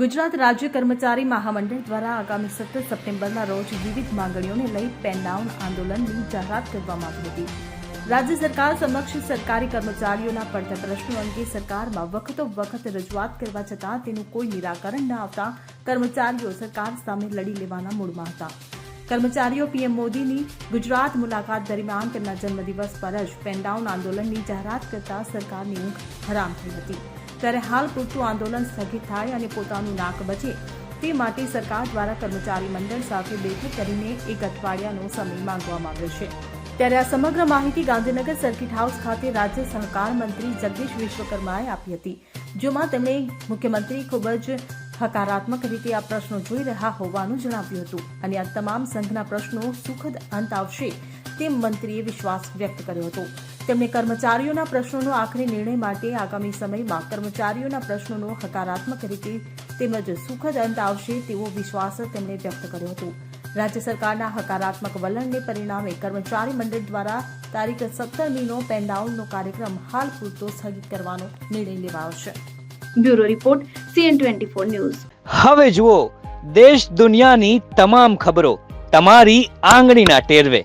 ગુજરાત રાજ્ય કર્મચારી મહામંડળ દ્વારા આગામી સત્તર સપ્ટેમ્બરના રોજ વિવિધ માંગણીઓને લઈ પેન ડાઉન આંદોલનની જાહેરાત કરવામાં આવી હતી. રાજ્ય સરકાર સમક્ષ સરકારી કર્મચારીઓના પડતર પ્રશ્નો અંગે સરકારમાં વખતો વખત રજૂઆત કરવા છતાં તેનું કોઈ નિરાકરણ ન આવતા કર્મચારીઓ સરકાર સામે લડી લેવાના મૂડમાં હતા. કર્મચારીઓ પીએમ મોદીની ગુજરાત મુલાકાત દરમિયાન તેમના જન્મદિવસ પર જ પેન ડાઉન આંદોલનની જાહેરાત કરતા સરકારની ઊંઘ હરામ થઈ હતી. ત્યારે હાલ પૂરતું આંદોલન સ્થગિત થાય અને પોતાનું નાક બચે. તે માટે સરકાર દ્વારા કર્મચારી મંડળ સાથે બેઠક કરીને એક અઠવાડિયાનો સમય માંગવામાં આવ્યો છે. ત્યારે આ સમગ્ર માહિતી ગાંધીનગર સર્કિટ હાઉસ ખાતે રાજ્ય સહકાર મંત્રી જગદીશ વિશ્વકર્માએ આપી હતી, જેમાં તેમણે મુખ્યમંત્રી ખૂબ જ હકારાત્મક રીતે આ પ્રશ્નો જોઈ રહ્યા હોવાનું જણાવ્યું હતું અને આ તમામ સંઘના પ્રશ્નો સુખદ અંત આવશે તેમ મંત્રીએ વિશ્વાસ વ્યક્ત કર્યો હતો. તેમણે કર્મચારીઓના પ્રશ્નોનો આખરી નિર્ણય માટે આગામી સમયમાં કર્મચારીઓના પ્રશ્નોનો હકારાત્મક રીતે તેમજ સુખદ અંત આવશે તેવો વિશ્વાસ તેમણે વ્યક્ત કર્યો હતો. રાજ્ય સરકારના હકારાત્મક વલણને પરિણામે કર્મચારી મંડળ દ્વારા તારીખ સત્તર મીનો પેનડાઉનનો કાર્યક્રમ હાલ પૂરતો સ્થગિત કરવાનો નિર્ણય લેવાયો છે. Bureau report, CN twenty four news. હવે જુઓ, દેશ દુનિયાની તમામ ખબરો તમારી આંગળીના ટેરવે.